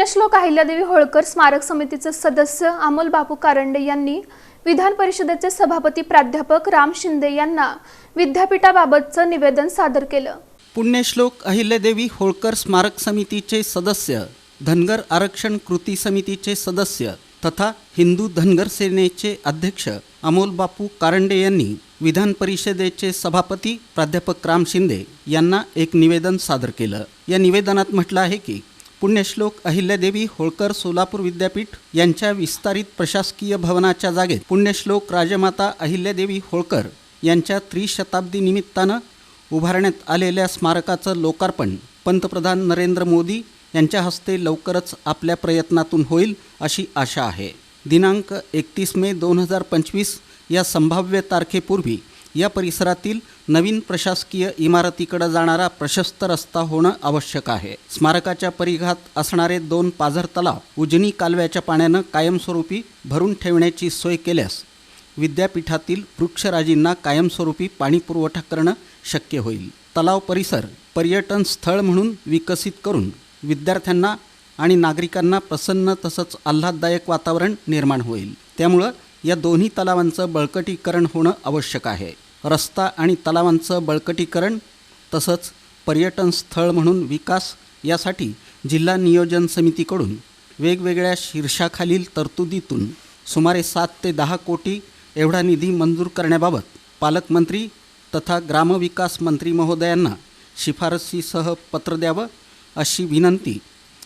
पुण्यश्लोक अहिल्यादेवी होळकर स्मारक समितीचे सदस्य अमोल बापू कारंडे यांनी विधान परिषदेचे सभापती प्राध्यापक राम शिंदे यांना विद्यापीठाबाबतचं निवेदन सादर केलं. पुण्यश्लोक अहिल्यादेवी होळकर स्मारक समितीचे सदस्य धनगर आरक्षण कृती समितीचे सदस्य तथा हिंदू धनगर सेनेचे अध्यक्ष अमोल बापू कारंडे यांनी विधान परिषदेचे सभापती प्राध्यापक राम शिंदे यांना एक निवेदन सादर केलं. या निवेदनात म्हटलं आहे की पुण्यश्लोक अहिल्यादेवी होळकर सोलापूर विद्यापीठ यांच्या विस्तारित प्रशासकीय भवनाच्या जागेत पुण्यश्लोक राजमाता अहिल्यादेवी होळकर यांच्या त्रिशताब्दी निमित्तानं उभारण्यात आलेल्या स्मारकाचं लोकार्पण पंतप्रधान नरेंद्र मोदी यांच्या हस्ते लवकरच आपल्या प्रयत्नातून होईल अशी आशा आहे. दिनांक एकतीस मे दोन हजार पंचवीस या संभाव्य तारखेपूर्वी या परिसरातील नवीन प्रशासकीय इमारतीकडे जाणारा प्रशस्त रस्ता होणं आवश्यक आहे. स्मारकाच्या परिघात असणारे दोन पाझर तलाव उजनी कालव्याच्या पाण्यानं कायमस्वरूपी भरून ठेवण्याची सोय केल्यास विद्यापीठातील वृक्षराजींना कायमस्वरूपी पाणीपुरवठा करणं शक्य होईल. तलाव परिसर पर्यटन स्थळ म्हणून विकसित करून विद्यार्थ्यांना आणि नागरिकांना प्रसन्न तसंच आल्हाददायक वातावरण निर्माण होईल. त्यामुळं या दोन्ही तलावांचं बळकटीकरण होणं आवश्यक आहे. रस्ता आणि तलावांचं बळकटीकरण तसंच पर्यटन स्थळ म्हणून विकास यासाठी जिल्हा नियोजन समितीकडून वेगवेगळ्या शीर्षाखालील तरतुदीतून सुमारे सात ते दहा कोटी एवढा निधी मंजूर करण्याबाबत पालकमंत्री तथा ग्रामविकास मंत्री महोदयांना शिफारसीसह पत्र द्यावं अशी विनंती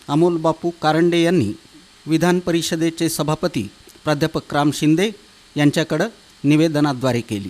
अमोल बापू कारंडे यांनी विधान परिषदेचे सभापती प्राध्यापक राम शिंदे यांच्याकडं निवेदनाद्वारे केली.